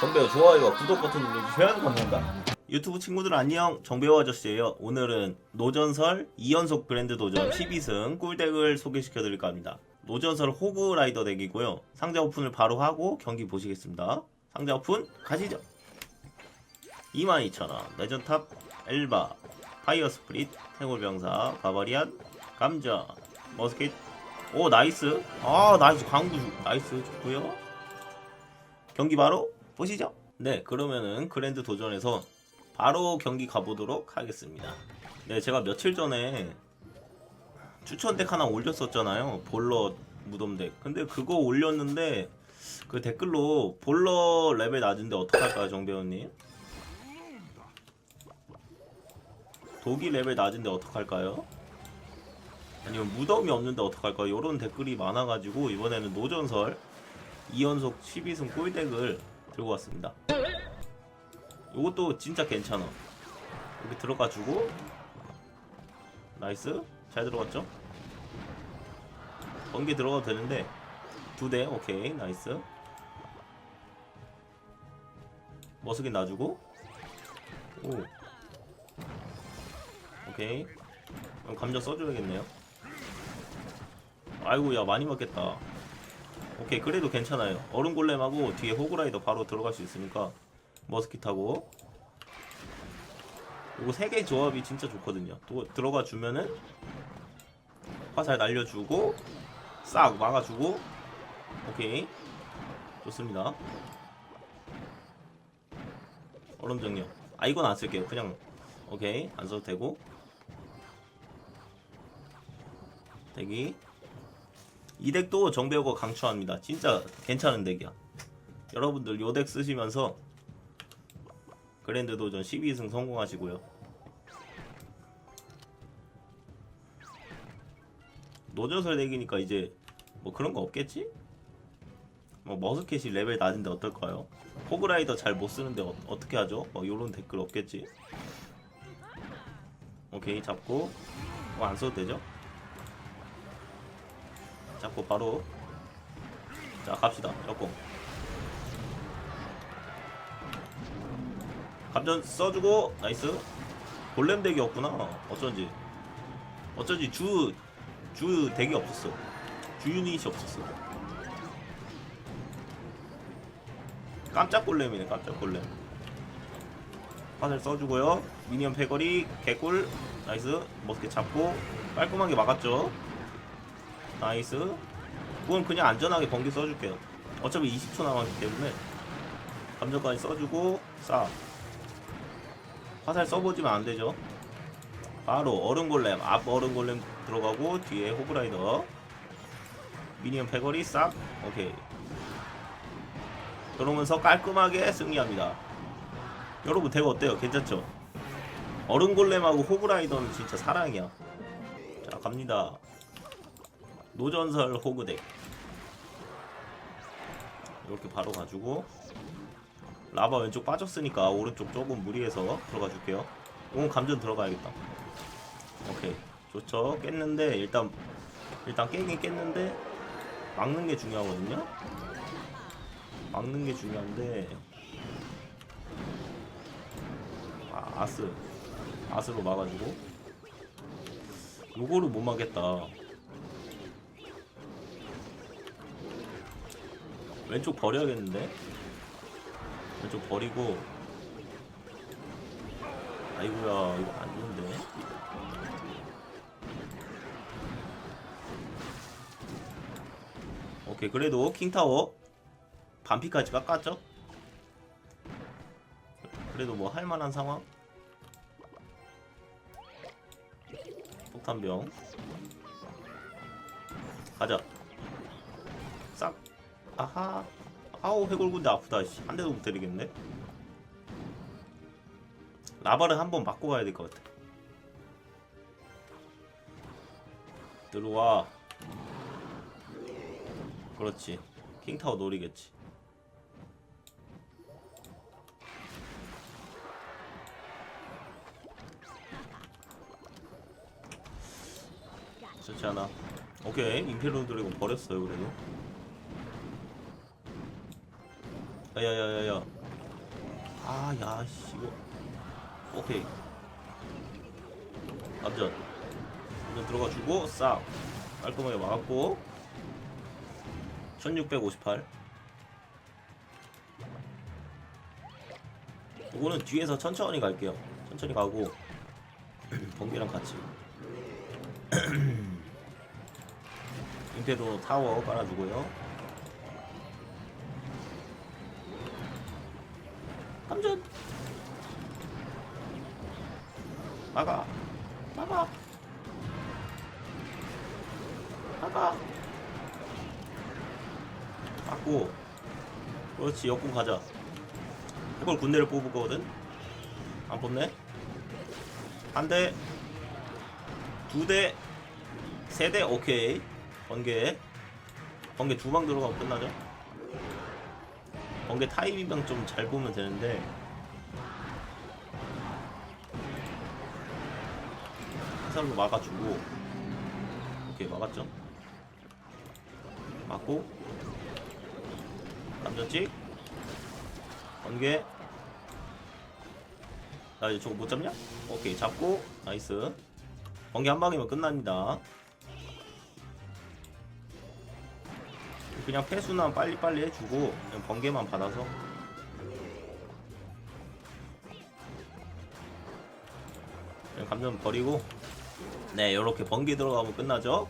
정배우 좋아요와 구독 버튼 눌러주시면 감사합니다. 유튜브 친구들 안녕 정배우 아저씨예요. 오늘은 노전설 2연속 그랜드 도전 12승 꿀덱을 소개시켜 드릴까 합니다. 노전설 호그라이더 덱이고요. 상자 오픈을 바로 하고 경기 보시겠습니다. 상자 오픈 가시죠. 22,000원 레전탑 엘바 파이어 스프릿 태골병사 바바리안 감자 머스켓 오 나이스 아 나이스 광구 나이스 좋고요 경기 바로 보시죠. 네 그러면은 그랜드 도전에서 바로 경기 가보도록 하겠습니다. 네 제가 며칠 전에 추천 덱 하나 올렸었잖아요. 볼러 무덤 덱. 근데 그거 올렸는데 그 댓글로 볼러 레벨 낮은데 어떡할까요 정배우님? 독일 레벨 낮은데 어떡할까요? 아니면 무덤이 없는데 어떡할까요? 이런 댓글이 많아가지고 이번에는 노전설 2연속 12승 꿀덱을 들고 왔습니다. 이것도 진짜 괜찮아. 여기 들어가주고. 나이스. 잘 들어갔죠? 번개 들어가도 되는데. 두 대. 오케이. 나이스. 머스긴 놔주고. 오. 오케이. 그럼 감자 써줘야겠네요. 아이고 야 많이 맞겠다 오케이 그래도 괜찮아요. 얼음 골렘하고 뒤에 호그라이더 바로 들어갈 수 있으니까 머스킷하고. 이거 세 개 조합이 진짜 좋거든요. 또 들어가 주면은 화살 날려주고 싹 막아주고. 오케이. 좋습니다. 얼음 정력 아 이건 안 쓸게요. 그냥 오케이. 안 써도 되고. 대기 이 덱도 정배우가 강추합니다 진짜 괜찮은 덱이야 여러분들 요 덱 쓰시면서 그랜드 도전 12승 성공하시고요 노전설 덱이니까 이제 뭐 그런 거 없겠지? 뭐 머스켓이 레벨 낮은데 어떨까요? 호그라이더 잘 못 쓰는데 어, 어떻게 하죠? 뭐 요런 댓글 없겠지? 오케이 잡고 뭐안 써도 되죠? 잡고 바로. 자 갑시다. 역공. 감전 써주고 나이스. 골렘 덱이 없구나. 어쩐지. 어쩐지 주, 주 덱이 없었어. 주 유닛이 없었어. 깜짝 골렘이네 깜짝 골렘. 화살 써주고요. 미니언 패거리 개꿀. 나이스. 머스켓 잡고 깔끔하게 막았죠 나이스. 그건 그냥 안전하게 번개 써줄게요. 어차피 20초 남았기 때문에. 감정까지 써주고 싹 화살 써보지면 안되죠. 바로 얼음골렘 앞 얼음골렘 들어가고 뒤에 호브라이더. 미니언 패거리 싹 오케이. 그러면서 깔끔하게 승리합니다. 여러분 대거 어때요? 괜찮죠? 얼음골렘하고 호브라이더는 진짜 사랑이야. 자 갑니다 노전설 호그덱 이렇게 바로 가지고 라바 왼쪽 빠졌으니까 오른쪽 조금 무리해서 들어가 줄게요. 오늘 감전 들어가야겠다. 오케이. 좋죠. 깼는데 일단 일단 깨긴 깼는데 막는 게 중요하거든요. 막는 게 중요한데. 아, 아스. 아스로 막아주고. 요거를 못 막겠다 왼쪽 버려야겠는데? 왼쪽 버리고. 아이고야 이거 안 좋은데? 오케이 그래도 킹타워 반피까지 깎았죠? 그래도 뭐 할만한 상황? 폭탄병. 가자. 싹 아하. 아우 해골군데 아프다 씨. 한 대도 못 때리겠네. 라바를 한번 맞고 가야 될 것 같아. 들어와. 그렇지. 킹타워 노리겠지. 좋지 않아. 오케이. 임페리온 드래곤 버렸어요 그래도 야야야야야 아야 씨 이거. 오케이. 남전. 남전 들어가주고 싹 깔끔하게 막았고. 1658 이거는 뒤에서 천천히 갈게요. 천천히 가고 번개랑 같이. 임페로 타워 깔아주고요 감전 막아 막아 막아 막고. 그렇지 역군 가자. 이걸 군대를 뽑을 거거든. 안 뽑네. 한대 두대 세대 오케이. 번개. 번개 두 방 들어가면 끝나죠 번개 타이밍만 좀 잘 보면 되는데. 화살로 막아주고. 오케이 막았죠? 맞고. 남전찍. 번개. 나 이제 저거 못 잡냐? 오케이 잡고. 나이스. 번개 한 방이면 끝납니다 그냥 패수나 빨리빨리 해주고 그냥 번개만 받아서. 그냥 감전 버리고. 네 이렇게 번개 들어가면 끝나죠?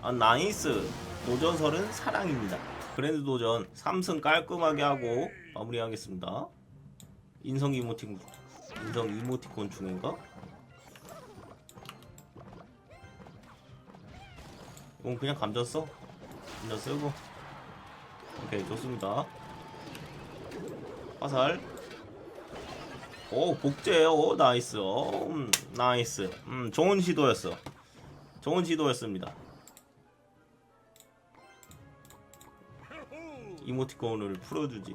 아 나이스! 도전설은 사랑입니다. 그랜드 도전 3승 깔끔하게 하고 마무리하겠습니다. 인성 이모티콘 인성 이모티콘 중인가? 이건 그냥 감전 써 감전 쓰고 오케이 좋습니다. 화살. 오 복제 오 나이스. 오 음, 나이스. 음 좋은 시도였어. 좋은 시도였습니다. 이모티콘을 풀어주지.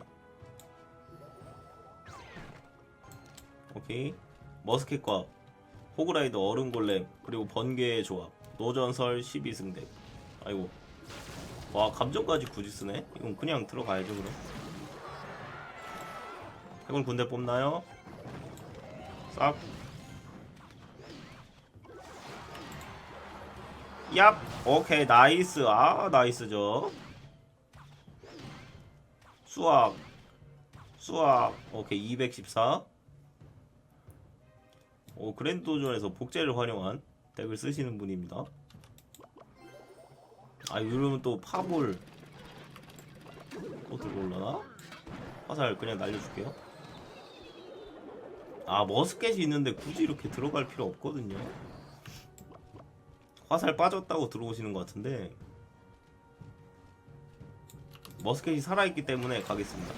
오케이. 머스켓과 호그라이더 얼음골렘 그리고 번개의 조합. 노전설 12승대. 아이고 와 감정까지 굳이 쓰네? 이건 그냥 들어가야죠 그럼. 해골 군대 뽑나요? 싹. 얍! 오케이 나이스. 아 나이스죠. 수학 수학 오케이 214 오, 그랜드 도전에서 복제를 활용한 덱을 쓰시는 분입니다. 아, 이러면 또 파볼 또 들고 올라나? 화살 그냥 날려줄게요. 아, 머스켓이 있는데 굳이 이렇게 들어갈 필요 없거든요. 화살 빠졌다고 들어오시는 것 같은데 머스켓이 살아있기 때문에 가겠습니다.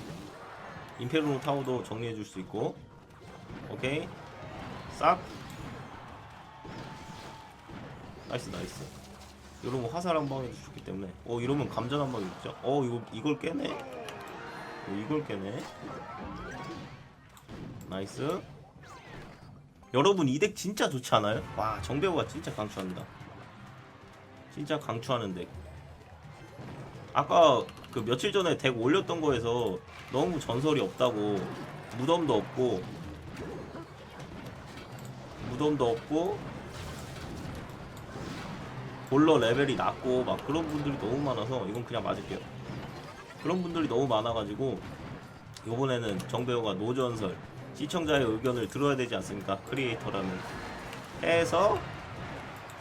임페르노 타워도 정리해줄 수 있고 오케이 싹 나이스 나이스 이러면 화살 한 방에도 죽기 때문에. 어 이러면 감전 한 방에 죽죠? 어 이거 이걸 깨네? 어, 이걸 깨네? 나이스. 여러분 이 덱 진짜 좋지 않아요? 와 정배우가 진짜 강추합니다. 진짜 강추하는 덱. 아까 그 며칠 전에 덱 올렸던 거에서 너무 전설이 없다고. 무덤도 없고. 무덤도 없고 볼러 레벨이 낮고 막 그런 분들이 너무 많아서 이건 그냥 맞을게요. 그런 분들이 너무 많아가지고 이번에는 정배우가 노전설 시청자의 의견을 들어야 되지 않습니까? 크리에이터라는 해서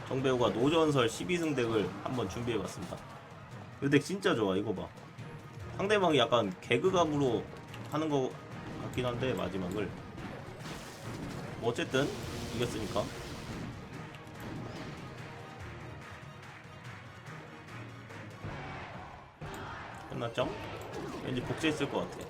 정배우가 노전설 12승 덱을 한번 준비해봤습니다. 이 덱 진짜 좋아 이거 봐. 상대방이 약간 개그감으로 하는 거 같긴 한데 마지막을. 뭐 어쨌든 이겼으니까 끝났죠? 왠지 복제했을 것 같아.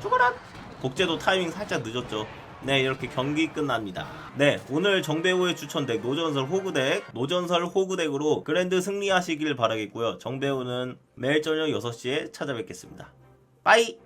죽어라! 복제도 타이밍 살짝 늦었죠. 네 이렇게 경기 끝납니다 네 오늘 정배우의 추천덱 노전설 호구덱 노전설 호구덱으로 그랜드 승리하시길 바라겠고요 정배우는 매일 저녁 6시에 찾아뵙겠습니다 빠이